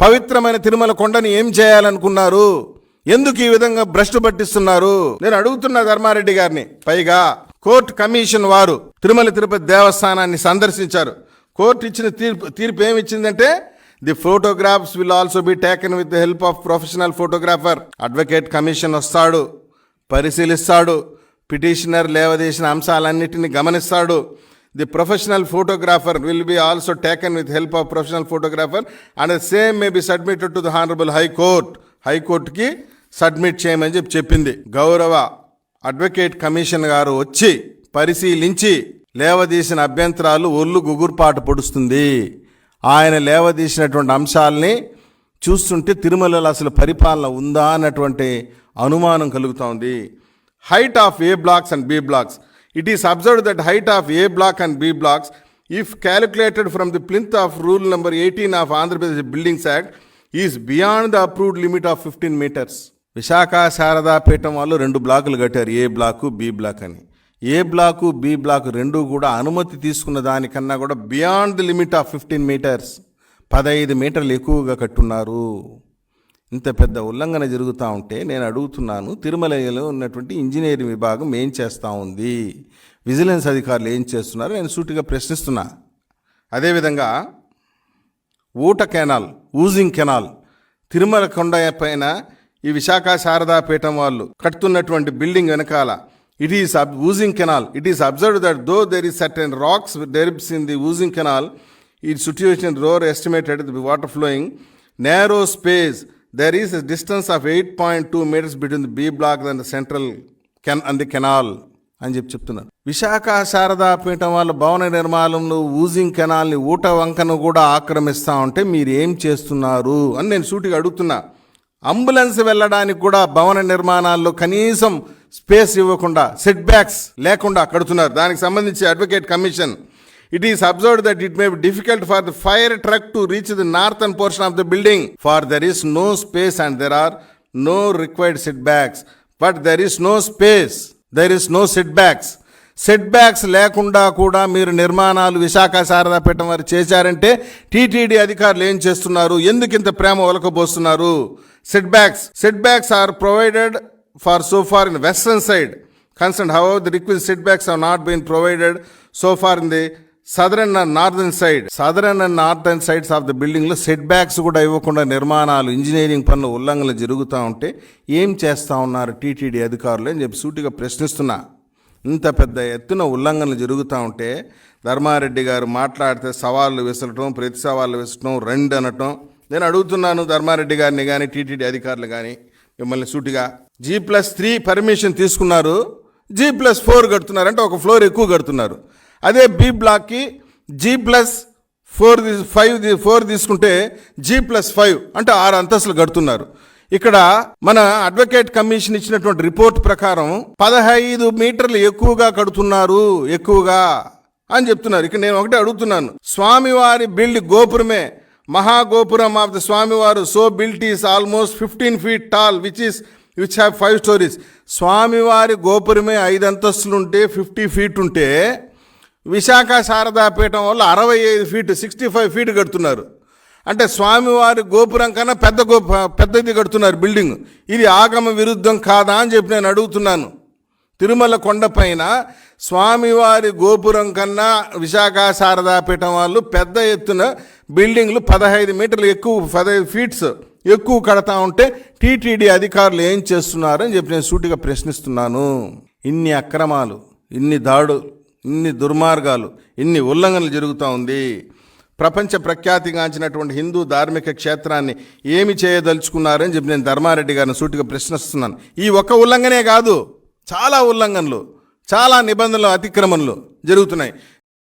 పవిత్రమైన తిరుమల కొండని ఏం చేయాలనుకున్నారు? ఎందుకు ఈ విధంగా భ్రష్టు పట్టిస్తున్నారు? నేను అడుగుతున్నా ధర్మారెడ్డి గారిని. పైగా కోర్టు కమిషన్ వారు తిరుమల తిరుపతి దేవస్థానాన్ని సందర్శించారు. కోర్టు ఇచ్చిన తీర్పు తీర్పు ఏమిచ్చిందంటే the photographs will also be taken with the help of professional photographer. Advocate commission వస్తాడు పరిశీలిస్తాడు పిటిషనర్ లేవదీసిన అంశాలన్నిటిని గమనిస్తాడు. The professional photographer will be also taken with help of professional photographer and same may be submitted to the honourable high court court submit చేయమని చెప్పి చెప్పింది. గౌరవ advocate commission గారు వచ్చి పరిశీలించి లేవదీసిన అభ్యంతరాలు ఒళ్ళు గుగుర్పాటు పొడుస్తుంది. ఆయన లేవదీసినటువంటి అంశాలని చూస్తుంటే తిరుమలలో అసలు పరిపాలన ఉందా అన్నటువంటి అనుమానం కలుగుతోంది. Height of A blocks and B blocks it is observe that height of A block and B blocks if calculated from the plinth of rule number eighteen of Andhra Pradesh buildings act is beyond the approved limit of fifteen metres Visakha Sharada Peetham వాళ్ళు రెండు బ్లాకులు కట్టారు ఏ block B block అని. ఏ block B block రెండు కూడా అనుమతి తీసుకున్న దానికన్నా కూడా beyond the limit of fifteen metres పదహైదు మీటర్లు ఎక్కువగా కట్టున్నారు. ఇంత పెద్ద ఉల్లంఘన జరుగుతూ ఉంటే నేను అడుగుతున్నాను తిరుమలలో ఉన్నటువంటి ఇంజనీరింగ్ విభాగం ఏం చేస్తూ ఉంది? విజిలెన్స్ అధికారులు ఏం చేస్తున్నారు? నేను సూటిగా ప్రశ్నిస్తున్నా. అదేవిధంగా ఊట కెనాల్ ఊజింగ్ కెనాల్ తిరుమల కొండ పైన ఈ విశాఖ శారదా పీఠం వాళ్ళు కట్టుతున్నటువంటి బిల్డింగ్ వెనకాల ఇట్ ఈస్ అబ్ oozing canal it is observe that though there is certain rocks debris in the oozing canal ఈ situation roar estimated the water flowing narrow space there is distance of eight point two metres between the B block and central can and the canal అని చెప్పి చెప్తున్నారు. విశాఖ శారదా పీఠం వాళ్ళ భవన నిర్మాణంలో oozing కెనాల్ని ఊట వంకను కూడా ఆక్రమిస్తా ఉంటే మీరు ఏం చేస్తున్నారు అని నేను సూటిగా అడుగుతున్నా. అంబులెన్స్ వెళ్ళడానికి కూడా భవన నిర్మాణాల్లో కనీసం స్పేస్ ఇవ్వకుండా సెట్ బ్యాక్స్ లేకుండా కడుతున్నారు. దానికి సంబంధించి advocate commission it is observe that it may be difficult for the fire truck to reach the northern portion of the building for there is no space and there are no required setbacks but there is no space there is no setbacks setbacks లేకుండా కూడా మీరు నిర్మాణాలు విశాఖ శారదాపేటం వారు చేశారంటే TTD అధికారులు ఏం చేస్తున్నారు? ఎందుకు ఇంత ప్రేమ ఒలకబోస్తున్నారు? Setbacks setbacks are provided far so far in western side concern how the request setbacks are not been provided so far in the southern and northern side southern and northern sides of the బిల్డింగ్లో setbacks కూడా ఇవ్వకుండా నిర్మాణాలు engineering పనులు ఉల్లంఘనలు జరుగుతూ ఉంటే ఏం చేస్తూ ఉన్నారు టీటీడీ అధికారులు అని చెప్పి సూటిగా ప్రశ్నిస్తున్నా. ఇంత పెద్ద ఎత్తున ఉల్లంఘనలు జరుగుతూ ఉంటే ధర్మారెడ్డి గారు మాట్లాడితే సవాళ్ళు విసరటం ప్రతి సవాళ్ళు విసరటం రెండు అనటం. నేను అడుగుతున్నాను ధర్మారెడ్డి గారిని కానీ టీటీడీ అధికారులు కానీ మిమ్మల్ని సూటిగా. జీ ప్లస్ త్రీ పర్మిషన్ తీసుకున్నారు జీ ప్లస్ ఫోర్ కడుతున్నారు అంటే ఒక ఫ్లోర్ ఎక్కువ కడుతున్నారు. అదే B బ్లాక్కి G plus four five four తీసుకుంటే జీ ప్లస్ ఫైవ్ అంటే ఆరు అంతస్తులు కడుతున్నారు. ఇక్కడ మన అడ్వకేట్ కమిషన్ ఇచ్చినటువంటి రిపోర్ట్ ప్రకారం పదహైదు మీటర్లు ఎక్కువగా కడుతున్నారు ఎక్కువగా అని చెప్తున్నారు. ఇక్కడ నేను ఒకటే అడుగుతున్నాను. స్వామివారి బిల్డ్ గోపురమే. మహాగోపురం ఆఫ్ ద స్వామివారు so built is almost fifteen feet tall which is which have five storeys స్వామివారి గోపురమే ఐదు అంతస్తులు ఉంటే ఫిఫ్టీ ఫీట్ ఉంటే విశాఖ శారదాపీఠం వల్ల అరవై ఐదు ఫీట్ సిక్స్టీ ఫైవ్ ఫీట్ కడుతున్నారు. అంటే స్వామివారి గోపురం కన్నా పెద్ద గోపు పెద్దది కడుతున్నారు బిల్డింగ్. ఇది ఆగమ విరుద్ధం కాదా అని చెప్పి నేను అడుగుతున్నాను. తిరుమల కొండపైన స్వామివారి గోపురం కన్నా విశాఖ శారదాపీఠం వాళ్ళు పెద్ద ఎత్తున బిల్డింగ్లు పదహైదు మీటర్లు ఎక్కువ పదహైదు ఫీట్స్ ఎక్కువ కడతా ఉంటే టీటీడీ అధికారులు ఏం చేస్తున్నారని చెప్పి నేను సూటిగా ప్రశ్నిస్తున్నాను. ఇన్ని అక్రమాలు ఇన్ని దాడులు ఇన్ని దుర్మార్గాలు ఇన్ని ఉల్లంఘనలు జరుగుతూ ఉంది. ప్రపంచ ప్రఖ్యాతిగాంచినటువంటి హిందూ ధార్మిక క్షేత్రాన్ని ఏమి చేయదలుచుకున్నారని చెప్పి నేను ధర్మారెడ్డి గారిని సూటిగా ప్రశ్నిస్తున్నాను. ఈ ఒక్క ఉల్లంఘనే కాదు చాలా ఉల్లంఘనలు చాలా నిబంధనలు అతిక్రమణలు జరుగుతున్నాయి.